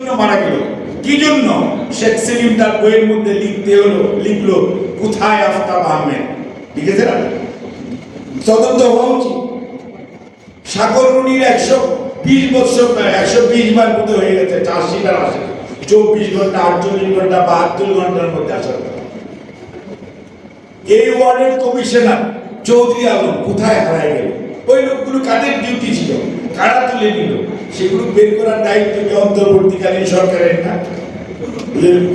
মারা গেল। কি জন্য? শেখ সেলিম তার বইয়ের মধ্যে লিখতে হলো, লিখলো, কোথায় আফতাব আহমেদ? লিখেছে না? তদন্ত হওয়া উচিত। একশো বিশ বছর একশো বিশ বার হয়ে গেছে আর আসে চব্বিশ ঘণ্টা, আটচল্লিশ ঘণ্টা বাহাত্তর ঘণ্টার মধ্যে আসার। এই ওয়ার্ডের কমিশনার চৌধুরী আলম কোথায় হারায় গেল? ওই লোকগুলো কাদের ডিউটি ছিল? কারা তুলে নিল? সেগুলো বের করার দায়িত্ব কি অন্তর্বর্তীকালীন সরকারের না?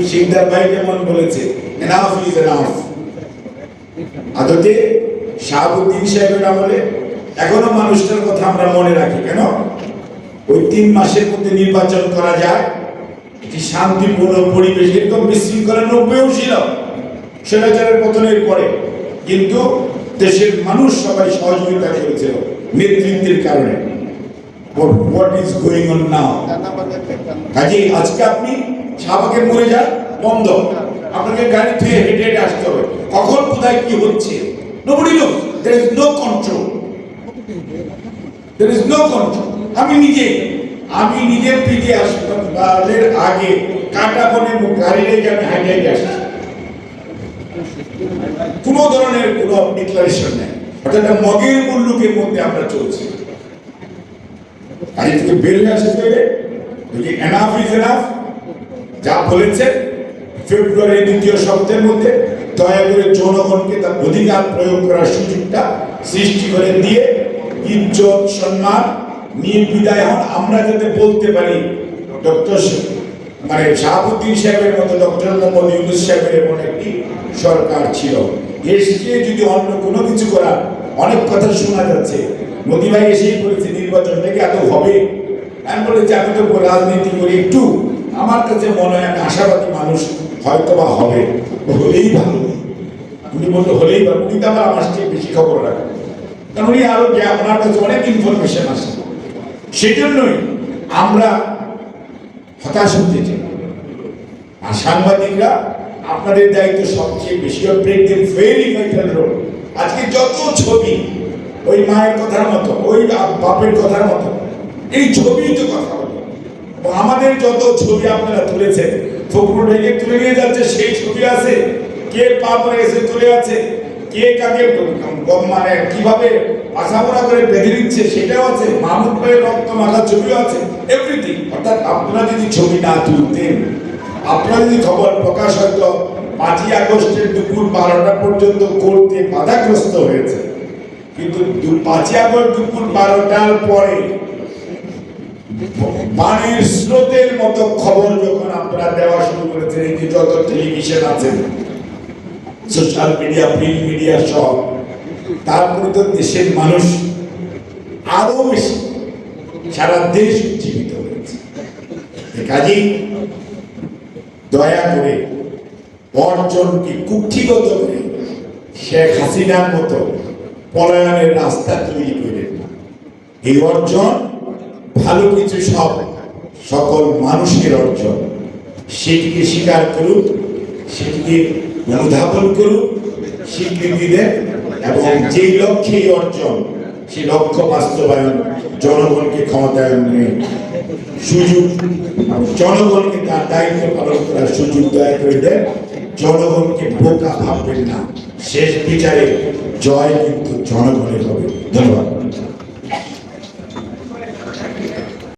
সিকদার ভাই যেমন বলেছে এনাফ ইজ এনাফ আদতে শাহাবুদ্দিন সাহেবের আমলে এখনও মানুষটার কথা আমরা মনে রাখি, কেন? ওই তিন মাসের মধ্যে নির্বাচন করা যায়, একটি শান্তিপূর্ণ পরিবেশ এরকম বিশৃঙ্খলা নব্বেও ছিল স্বৈরাচারের পতনের পরে। কিন্তু দেশের মানুষ সবাই সহযোগিতা করেছিল নেতৃত্বের কারণে। What is going on now কাজে আজকে আপনি শাহবাগে মরে যান, বন্ধ। আপনাকে গাড়ি থেকে হেঁটে হেঁটে আসতে হবে। কখন, কোথায়, কি হচ্ছে? Nobody know there is no control there is no control আমি নিজে, আমি নিজের পিঠে হাসপাতালের আগে কাটা বনে গাড়ি রেখে আমি হাইটে হাইটে আসছি। কোনো ধরনের কোনো ডিক্লারেশন নেই। অর্থাৎ মগের মুল্লুকের মধ্যে আমরা চলছি। গাড়ি থেকে বের হয়ে আসতে হবে। যদি এনাফ ইজ এনাফ যা বলেছেন ফেব্রুয়ারির দ্বিতীয় সপ্তাহের মধ্যে দয়া করে জনগণকে তার অধিকার প্রয়োগ করার সুযোগটা সৃষ্টি করে দিয়ে ইজ্জত, সম্মান নিয়ে বিদায় হন। আমরা যাতে বলতে পারি, ডক্টর মানে শাহাবুদ্দিন সাহেবের মতো ডক্টর মোহাম্মদ ইউনুস সাহেবের এমন একটি সরকার ছিল। এসে যদি অন্য কোনো কিছু করা অনেক কথা শোনা যাচ্ছে। মোদি ভাই এসেই বলেছে নির্বাচনটা কি এত হবে। আমি বলেছি, আমি তো রাজনীতি করি একটু। আমার কাছে মনে হয় আমি আশাবাদী মানুষ হয়তো বা হবে। হলেই ভালো। উনি বলতে হলেই ভালো। উনি তো আমার আমার চেয়ে বেশি খবর রাখেন। কারণ উনি আরও আপনার কাছে অনেক ইনফরমেশন আসে সেজন্যই আমরা হতাশ হতে চাই। আর সাংবাদিকরা, আপনাদের দায়িত্ব সবচেয়ে বেশি। দেন ভেরি ভাইটাল রোল ওই মায়ের কথার মতো, ওই বাপের কথার মতো। এই ছবি তো কথা আমাদের যত ছবি আপনারা তুলেছেন, ফখরুল ঢেকে তুলে নিয়ে যাচ্ছে, সেই ছবি আছে। কে পা পরে তুলে আছে, কে কাকে মানে কীভাবে আশামোনা করে বেঁধে দিচ্ছে, সেটাও আছে। মাহমুদ ভাইয়ের রক্ত মাখা ছবিও আছে। এভরিথিং অর্থাৎ আপনারা যদি ছবি না তুলতেন, আপনারা যদি খবর প্রকাশ হয়তো পাঁচই আগস্টের দুপুর বারোটা পর্যন্ত করতে বাধাগ্রস্ত হয়েছে কিন্তু পাঁচই আগস্ট দুপুর বারোটার পরে পানির স্রোতের মতো খবর যখন আপনারা দেওয়া শুরু করেছেন, এই যে যত টেলিভিশন আছে, সোশ্যাল মিডিয়া, প্রিন্ট মিডিয়া সব তারপরে তো দেশের মানুষ আরও বেশি সারা দেশ উজ্জীবিত হয়েছে। কাজেই দয়া করে অর্জনকে কুক্ষিগত করে শেখ হাসিনার মতো পলায়নের রাস্তা তৈরি করে এই অর্জন ভালো কিছু সব, সকল মানুষের অর্জন। সেটিকে স্বীকার করুক সেটিকে অনুধাবন করুক স্বীকৃতি দেন এবং যেই লক্ষ্যে অর্জন, সেই লক্ষ্য বাস্তবায়ন জনগণকে ক্ষমতায়নের সুযোগ জনগণকে তার দায়িত্ব পালন করার সুযোগ দয়া করে দেন। জনগণকে বোকা ভাববেন না। শেষ বিচারে জয় কিন্তু জনগণের হবে। ধন্যবাদ।